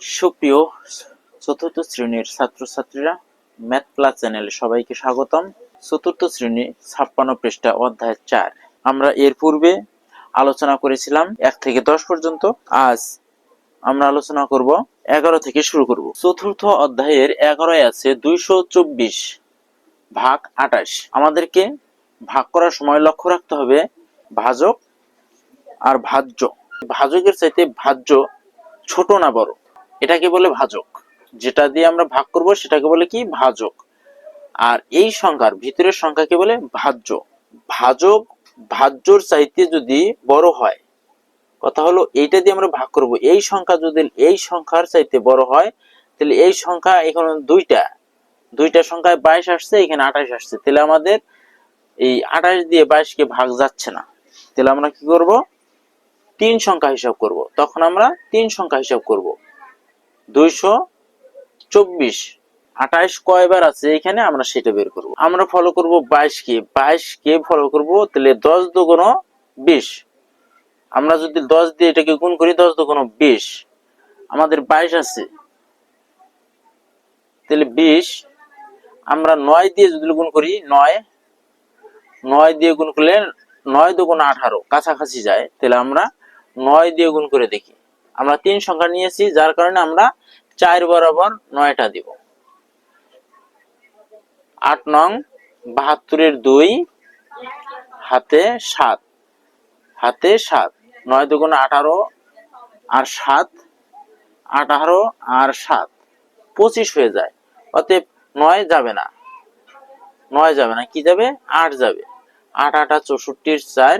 সুপ্রিয় চতুর্থ শ্রেণির ছাত্রছাত্রীরা ম্যাথ ক্লাস চ্যানেলে সবাইকে স্বাগতম। চতুর্থ শ্রেণি ছাপ্পান্ন পৃষ্ঠা, অধ্যায় চার। আমরা এর পূর্বে আলোচনা করেছিলাম এক থেকে দশ পর্যন্ত। আজ আমরা আলোচনা করব এগারো থেকে শুরু করব। চতুর্থ অধ্যায়ের এগারোয় আছে দুইশো চব্বিশ ভাগ আটাশ আমাদেরকে ভাগ করার সময় লক্ষ্য রাখতে হবে ভাজক আর ভাজ্য। ভাজকের চাইতে ভাজ্য ছোট না বড়। এটাকে বলে ভাজক। যেটা দিয়ে আমরা ভাগ করব সেটাকে বলে কি? ভাজক। আর এই সংখ্যার ভিতরের সংখ্যাকে বলে ভাজ্য। ভাজক, ভাজ্যর চাইতে যদি বড় হয়, কথা হলো এইটা দিয়ে আমরা ভাগ করব। এই সংখ্যা যদি, এই সংখ্যার চাইতে বড় হয়, তাহলে এই সংখ্যা এখানে দুইটা দুইটা সংখ্যায় বাইশ আসছে, এখানে আঠাশ আসছে। তাহলে আমাদের এই আঠাশ দিয়ে বাইশকে ভাগ যাচ্ছে না। তাহলে আমরা কি করব? তিন সংখ্যা হিসাব করব। তখন আমরা তিন সংখ্যা হিসাব করব। দুইশো চব্বিশ। আঠাইশ কয়বার আছে এখানে, আমরা সেটা বের করব। আমরা ফলো করব বাইশ কে। বাইশ কে ফলো করব, তাহলে দশ দুগুণ বিশ। আমরা যদি দশ দিয়ে এটাকে গুণ করি, দশ দুগুণ বিশ। আমাদের বাইশ আছে। তাহলে বিশ। আমরা নয় দিয়ে যদি গুণ করি, নয়। নয় দিয়ে গুণ করলে নয় দুগুণ আঠারো। কাছাকাছি যায়। তাহলে আমরা নয় দিয়ে গুণ করে দেখি। আমরা তিন সংখ্যা নিয়েছি, যার কারণে আমরা চার বরাবর নয়টা দিব। আট নং, বাহাত্তরের দুই, হাতে সাত। হাতে সাত, নয় দুগুণ আঠারো আর সাত, আঠারো আর সাত। পঁচিশ হয়ে যায়, অতএব নয় যাবে না। নয় যাবে না, কি যাবে? আট যাবে। আট আটা চৌষট্টির চার,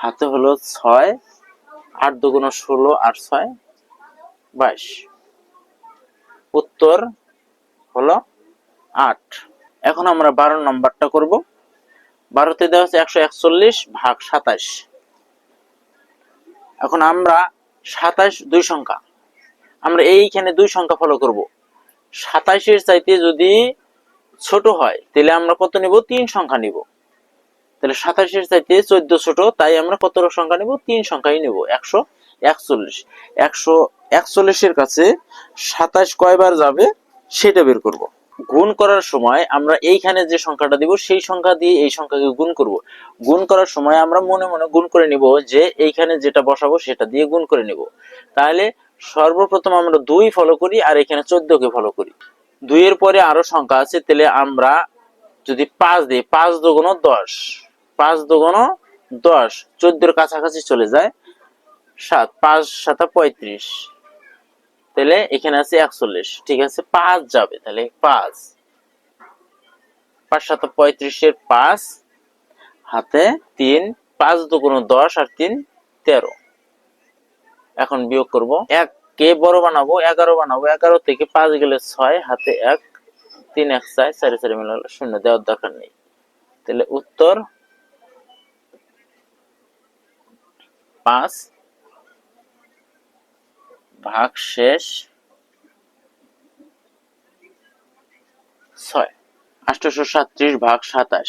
হাতে হলো ছয় আট দুগুণ ষোলো আর ছয়, বাইশ। উত্তর হলো আট। এখন আমরা বারো নম্বরটা করব। বারোতে দেওয়া হচ্ছে একশো একচল্লিশ ভাগ সাতাশ। এখন আমরা সাতাশ দুই সংখ্যা। আমরা এইখানে দুই সংখ্যা ফলো করব। সাতাশের চাইতে যদি ছোট হয়, তাহলে আমরা কত নিব? তিন সংখ্যা নিব। তাহলে সাতাশের চাইতে চোদ্দ ছোট তাই আমরা কত সংখ্যা নিব? তিন সংখ্যাই নেব, একশো একচল্লিশ। একশো একচল্লিশের কাছে সাতাশ কয়বার যাবে, সেটা বের করব। গুণ করার সময় আমরা এইখানে যে সংখ্যাটা দিব, সেই সংখ্যা দিয়ে এই সংখ্যাকে গুণ করব। গুণ করার সময় আমরা মনে মনে গুণ করে নিব যে এইখানে যেটা বসাবো, সেটা দিয়ে গুণ করে নিব। তাহলে সর্বপ্রথম আমরা দুই ফলো করি আর এখানে চোদ্দ কে ফলো করি। দুইয়ের পরে আরও সংখ্যা আছে, তাহলে আমরা যদি পাঁচ দিই, পাঁচ দুগুণ দশ। পাঁচ দুগুণ দশ, চোদ্দোর কাছাকাছি চলে যায় সাত, পাঁচ সাতা পঁয়ত্রিশ। তাহলে এখানে আছে একচল্লিশ, ঠিক আছে? পাঁচ যাবে, তাহলে পাঁচ। পাঁচ সাত পঁয়ত্রিশের পাঁচ, হাতে তিন, পাঁচ দুগুণ দশ আর তিন, তেরো। এখন বিয়োগ করব। এক কে বড় বানাবো, এগারো বানাবো। এগারো থেকে পাঁচ গেলে ছয়, হাতে এক, তিন, এক, চার, চারি চারি মিলে শূন্য, দেওয়ার দরকার নেই। তাহলে উত্তর পাঁচ, ভাগ শেষ, ছয় আষ্টশো সাতত্রিশ ভাগ সাতাশ।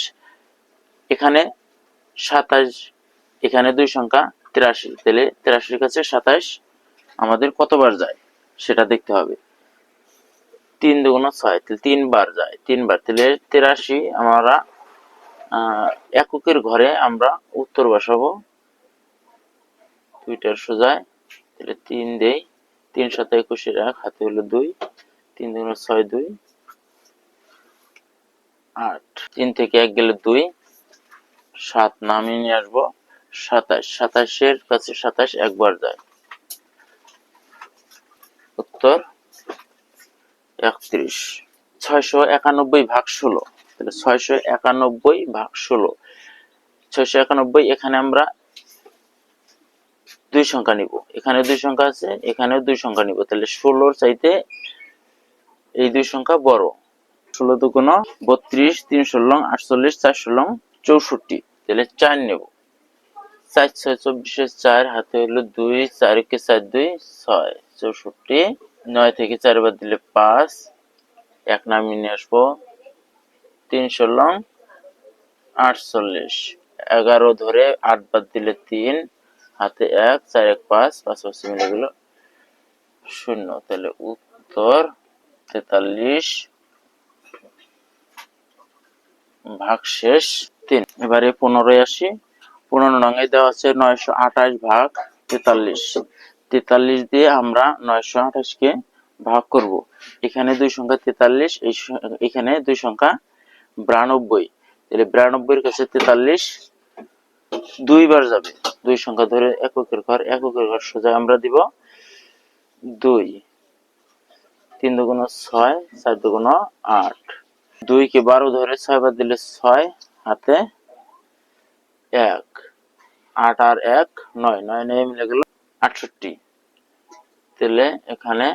এখানে সাতাশ, এখানে দুই সংখ্যা তিরাশি। তাহলে তিরাশির কাছে সাতাশ আমাদের কতবার যায়? সেটা দেখতে হবে। তিন দুগুণ ছয়, তাহলে তিনবার যায়, তিনবার। তাহলে তিরাশি আমরা এককের ঘরে আমরা উত্তর বসাবো। দুইটার সোজায় তাহলে তিন দেই, তিন সাথে একুশের এক, হাতে হলো দুই, তিন দুগুণ ছয়, দুই, আট। তিন থেকে এক গেলে দুই, সাত নামিয়ে নিয়ে আসব, সাতাশ, সাতাশের কাছে সাতাশ একবার যায়। উত্তর, একত্রিশ। ছয়শো একানব্বই ভাগ ষোলো, তাহলে ছয়শো একানব্বই ভাগ ষোলো। ছয়শো একানব্বই, এখানে আমরা দুই সংখ্যা নিব। এখানে দুই সংখ্যা আছে, এখানেও দুই সংখ্যা নিব। তাহলে ষোলোর চাইতে এই দুই সংখ্যা বড়। ষোলো দুগুণ বত্রিশ তিন ষোলো আটচল্লিশ চার ষোলো চৌষট্টি। তাহলে চার নেব। চার ছয় চব্বিশে চার, হাতে হলো দুই চারকে চার দুই, ছয়। চৌষট্টি, নয় থেকে চার বাদ দিলে পাঁচ। এক নামিয়ে নিয়ে আসব। তিন ষোলো আটচল্লিশ। এগারো ধরে আট বাদ দিলে তিন। হাতে এক, চার, এক, পাঁচ পাঁচ মিলে গেল শূন্য। তাহলে উত্তর তেতাল্লিশ, ভাগ শেষ তিন। এবারে পনেরোয় আসি। পনেরো নঙ্গে দেওয়া আছে নয়শো আঠাশ ভাগ তেতাল্লিশ। তেতাল্লিশ দিয়ে আমরা নয়শো আঠাশকে ভাগ করব। এখানে দুই সংখ্যা তেতাল্লিশ, এই এখানে দুই সংখ্যা বিরানব্বই। তাহলে বিরানব্বইয়ের কাছে তেতাল্লিশ দুইবার যাবে। দুই সংখ্যা ধরে এককের ঘর এককের ঘর সোজা আমরা দিব দুই। তিন দুগুণ ছয়, চার দুগুণ আট। দুই কে বারো ধরে ছয় বার দিলে ছয়, হাতে এক। আট আর এক, নয়। নয় নয় মিলে গেল আটষট্টি। তাহলে এখানে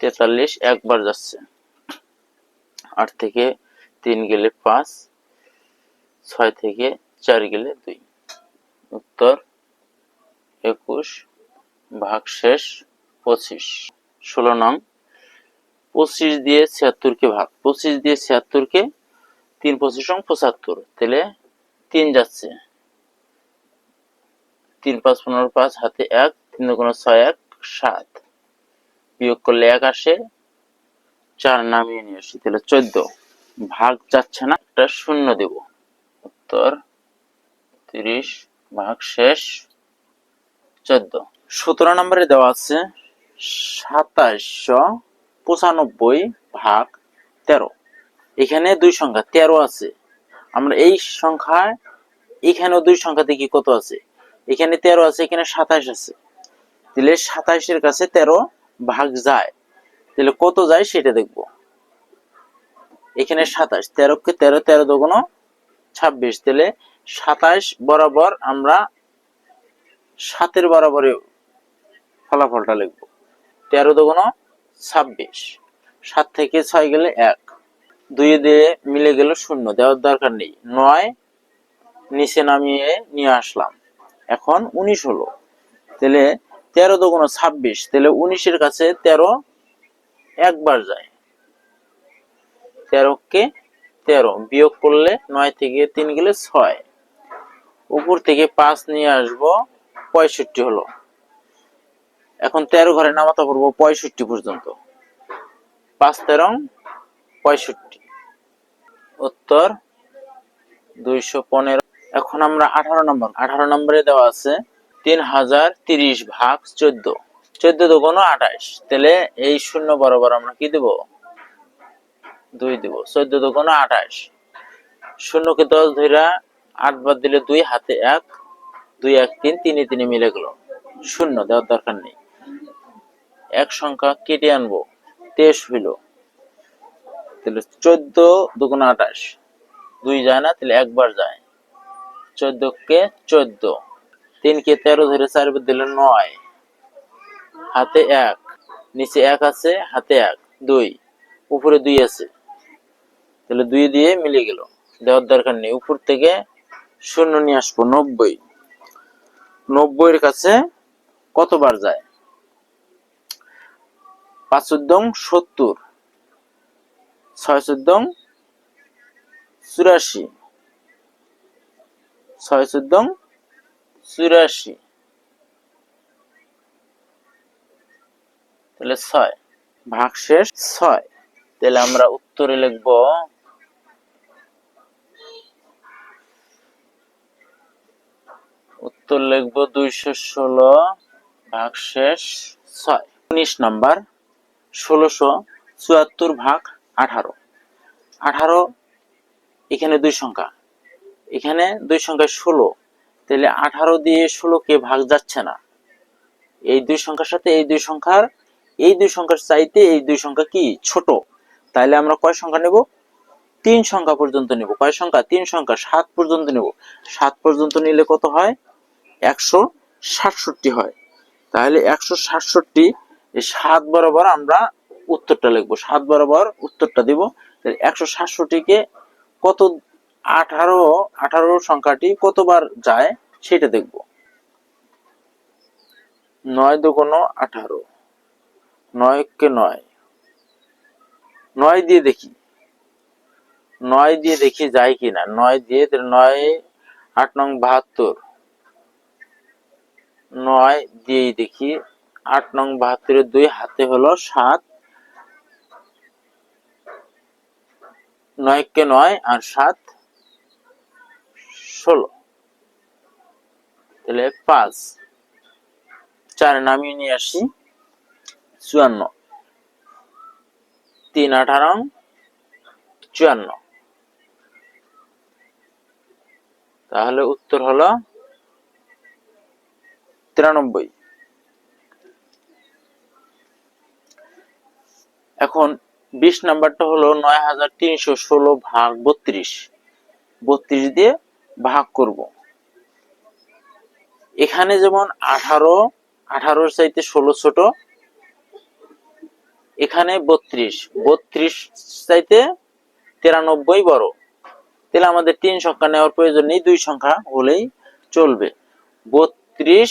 তেতাল্লিশ একবার যাচ্ছে। আট থেকে তিন গেলে পাঁচ, ছয় থেকে চার গেলে দুই। উত্তর, একুশ ভাগ শেষ পঁচিশ। ষোলো নং, পঁচিশ দিয়ে ছিয়াত্তরকে ভাগ। পঁচিশ দিয়ে ছিয়াত্তরকে তিন পঁচিশ সং পঁচাত্তর। তাহলে তিন যাচ্ছে। তিন পাঁচ পনেরো পাঁচ হাতে এক, তিন দুগুণ ছয় এক, সাত। বিয়োগ করলে এক আসে, চার নামিয়ে নিয়ে আসি। তাহলে চোদ্দ। ভাগ যাচ্ছে না, একটা শূন্য দেব। উত্তর, তিরিশ ভাগ শেষ, চোদ্দ। সতেরো নম্বরে দেওয়া আছে সাতাশশো পঁচানব্বই ভাগ তেরো। এখানে দুই সংখ্যা, তেরো আছে। আমরা এই সংখ্যায়, এখানেও দুই সংখ্যা দেখি কত আছে। এখানে তেরো আছে, এখানে সাতাশ আছে। তাহলে সাতাশের কাছে তেরো ভাগ যায়। তাহলে কত যায় সেটা দেখব। এখানে সাতাশ তেরোকে তেরো তেরো ছাব্বিশ। তাহলে সাতাশ বরাবর আমরা সাতের বরাবরে ফলাফলটা লিখব। তেরো দুগুণ ছাব্বিশ। সাত থেকে ছয় গেলে এক। দুই দিয়ে মিলে গেল শূন্য। দেওয়ার দরকার নেই। নয় নিচে নামিয়ে নিয়ে আসলাম। এখন উনিশ হলো। তাহলে তেরো দুগুণ ছাব্বিশ। তাহলে উনিশের কাছে তেরো একবার যায়। তেরোকে তেরো। বিয়োগ করলে নয় থেকে তিন গেলে ছয়। উপর থেকে পাঁচ নিয়ে আসব, পঁয়ষট্টি হলো। এখন তেরো ঘরে নামাতে পারব পঁয়ষট্টি পর্যন্ত। পাঁচ তেরো, পঁয়ষট্টি। উত্তর, দুইশো পনেরো। এখন আমরা আঠারো নম্বর। আঠারো নম্বরে দেওয়া আছে তিন হাজার তিরিশ ভাগ চোদ্দ। চোদ্দ দুগুণ আঠাশ। তাহলে এই শূন্য বরাবর আমরা কি দেব? দুই দেব। চোদ্দ দুগুণ আঠাশ। শূন্যকে দশ ধইরা আট বাদ দিলে দুই, হাতে এক, দুই, এক, তিন, তিনে তিনে মিলে গেল। শূন্য, দেওয়ার দরকার নেই। এক সংখ্যা কেটে আনব। তেইশ হইল। তাহলে চোদ্দ দুগুণ আঠাশ। দুই যায় না, তাহলে একবার যায়। চোদ্দ কে চোদ্দ। তিন কে তেরো ধরে চার দিলে নয়। হাতে এক। নিচে এক আছে, হাতে এক। দুই। উপরে দুই আছে। তাহলে দুই দিয়ে মিলে গেল। দেওয়ার দরকার নেই। উপর থেকে শূন্য নিয়ে আসব, নব্বই। নব্বইয়ের কাছে কতবার যায়? পাঁচ চোদ্দং সত্তর, ছয় চোদ্দং চুরাশি, ছয় চোদ্দং চুরাশি। তাহলে ছয় ভাগ শেষ ছয়। তাহলে আমরা উত্তরে লিখব উত্তর লিখব দুইশো ষোলো ভাগ শেষ ছয়। উনিশ নাম্বার, ষোলোশো চুয়াত্তর ভাগ আঠারো। আঠারো এখানে দুই সংখ্যা। এখানে দুই সংখ্যা ষোলো। তাহলে আঠারো দিয়ে ষোলোকে ভাগ যাচ্ছে না। এই দুই সংখ্যার সাথে এই দুই সংখ্যার, এই দুই সংখ্যার চাইতে এই দুই সংখ্যা কি? ছোট। তাইলে আমরা কয় সংখ্যা নেব? তিন সংখ্যা পর্যন্ত নেব। কয় সংখ্যা? তিন সংখ্যা। সাত পর্যন্ত নেব। সাত পর্যন্ত নিলে কত হয়? একশো সাতষট্টি হয়। তাহলে একশো সাতষট্টি সাত বরাবর আমরা উত্তরটা লিখব। সাত বরাবর উত্তরটা দিব। একশো সাতষট্টিকে কত, আঠারো আঠারো সংখ্যাটি কতবার যায় সেটা দেখব। নয় দুগুণ আঠারো নয় কে নয়। নয় দিয়ে দেখি। নয় দিয়ে দেখি যায় কিনা। নয় দিয়ে নয় আট নং বাহাত্তর। নয় দিয়েই দেখি। আট নং বাহাত্তরের দুই হাতে হলো সাত। নয়কে নয় আর সাত ষোলো। তাহলে পাঁচ। চার নামিয়ে নিয়ে আসি। চুয়ান্ন। তিন আঠারো। চুয়ান্ন। তাহলে উত্তর হলো তিরানব্বই। এখন বিশ নাম্বারটা হলো নয় হাজার তিনশো ষোলো ভাগ বত্রিশ। বত্রিশ দিয়ে ভাগ করব। এখানে যেমন আঠারো, আঠারোর চাইতে ষোলো ছোট, এখানে বত্রিশ। বত্রিশ চাইতে তিরানব্বই বড়। তাহলে আমাদের তিন সংখ্যা নেওয়ার প্রয়োজন নেই, দুই সংখ্যা হলেই চলবে। বত্রিশ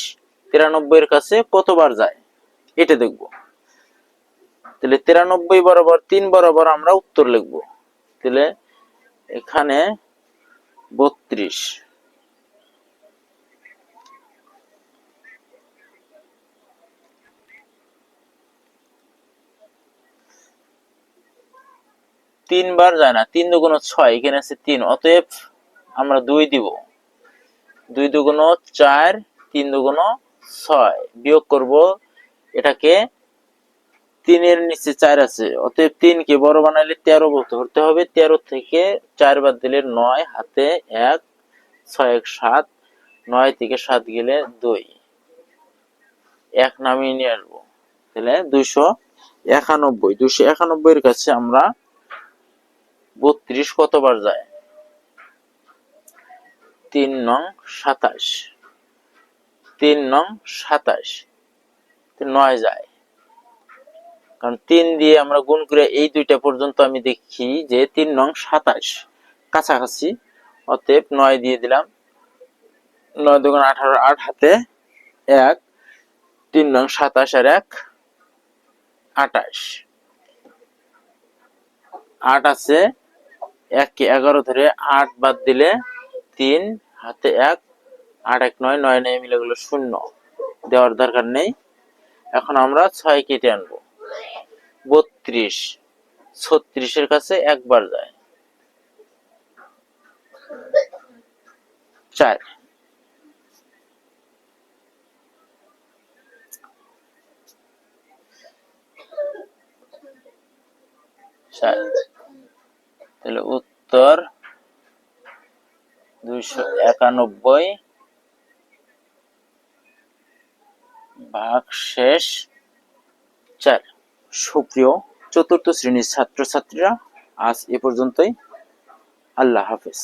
তিরানব্বই এর কাছে কতবার যায়? এটা দেখব। তাহলে তিরানব্বই বরাবর তিন বরাবর আমরা উত্তর লিখব। তাহলে এখানে বত্রিশ। তিনবার যায় না, তিন দুগুণ ছয়, এখানে আছে তিন, অতএব আমরা দুই দিব। দুই দুগুণ চার, তিন দুগুণ ছয়। বিয়োগ করব, এটাকে তিনের নিচে চার আছে। অতএব তিনকে বড় বানাইলে তেরো ধরতে হবে। তেরো থেকে চার বাদ দিলে নয়, হাতে এক, ছয় এক সাত, নয় থেকে সাত গেলে দুই। এক নামিয়ে নিয়ে আসব। তাহলে দুইশো একানব্বই। দুইশো একানব্বই এর কাছে আমরা বত্রিশ কতবার যায়? তিন নং সাতাশ। তিন নং সাতাশ। নয় যায়। কারণ তিন দিয়ে আমরা গুণ করে এই দুইটা পর্যন্ত আমি দেখি যে তিন নং সাতাশ। কাছাকাছি। অতএব নয় দিয়ে দিলাম। নয় দুগুণ আঠারো, আট হাতে এক। তিন নং সাতাশ আর এক, আটাশ। আট আছে। এক এগারো ধরে আট বাদ দিলে তিন, হাতে এক আট এক নয় নয় নয় মিলে গেলো শূন্য। দেওয়ার দরকার নেই। এখন আমরা ছয় কেটে আনব। বত্রিশ। ছত্রিশের কাছে একবার যায়। চার। তাহলে উত্তর দুইশো একানব্বই। ভাগ শেষ চার সুপ্রিয় চতুর্থ শ্রেণির ছাত্রছাত্রীরা আজ এ পর্যন্তই। আল্লাহ হাফেজ।